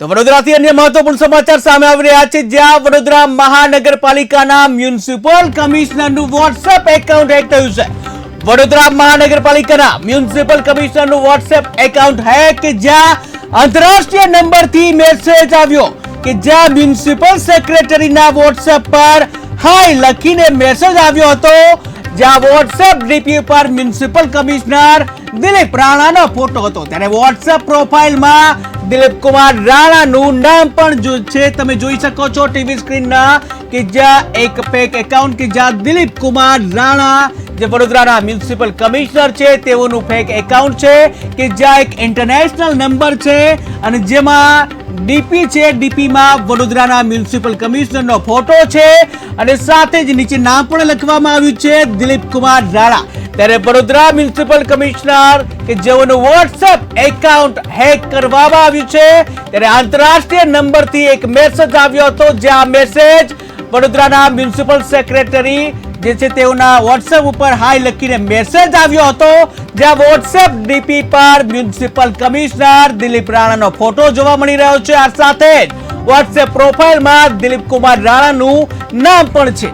તો વડોદરાથી અન્ય મહત્વપૂર્ણ સમાચાર સામે આવી રહ્યા છે. જ્યાં વડોદરા મહાનગરપાલિકાના મ્યુનિસિપલ કમિશનરનું વોટ્સએપ એકાઉન્ટ હેક થયું છે. વડોદરા મહાનગરપાલિકાના મ્યુનિસિપલ કમિશનરનું વોટ્સએપ એકાઉન્ટ હેક જ્યાં આંતરરાષ્ટ્રીય નંબરથી મેસેજ આવ્યો કે જ્યાં મ્યુનિસિપલ સેક્રેટરીના વોટ્સએપ પર હાય લખીને મેસેજ આવ્યો હતો. જ્યાં વોટ્સએપ ડીપી પર મ્યુનિસિપલ કમિશનર દિલીપ રાણાનો ફોટો હતો. ત્યારે વોટ્સએપ પ્રોફાઇલમાં દિલીપ કુમાર રાણાનું નામ પણ છે, તમે જોઈ શકો છો ટીવી સ્ક્રીનના કે જ્યાં એક ફેક એકાઉન્ટ કે જ્યાં દિલીપ કુમાર રાણા જે વડોદરાના મ્યુનિસિપલ કમિશનર છે, તેઓનું ફેક એકાઉન્ટ છે કે જ્યાં એક ઇન્ટરનેશનલ નંબર છે અને જેમાં ડીપી છે, ડીપીમાં વડોદરાના મ્યુનિસિપલ કમિશનરનો ફોટો છે અને સાથે જ નીચે નામ પણ લખવામાં આવ્યું છે, દિલીપ કુમાર રાણા. ત્યારે વડોદરા મ્યુનિસિપલ કમિશનર કે જેઓનું વોટ્સએપ એકાઉન્ટ હેક કરવામાં આવ્યું છે, ત્યારે આંતરરાષ્ટ્રીય નંબરથી એક મેસેજ આવ્યો હતો, જ્યાં મેસેજ વડોદરાના મ્યુનિસિપલ સેક્રેટરી જે છે તેઓના વોટ્સએપ ઉપર હાય લખીને મેસેજ આવ્યો હતો. જ્યાં વોટ્સએપ ડીપી પર મ્યુનિસિપલ કમિશનર દિલીપ રાણાનો ફોટો જોવા મળી રહ્યો છે. આ સાથે જ વોટ્સએપ પ્રોફાઇલમાં દિલીપ કુમાર રાણાનું નામ પણ છે.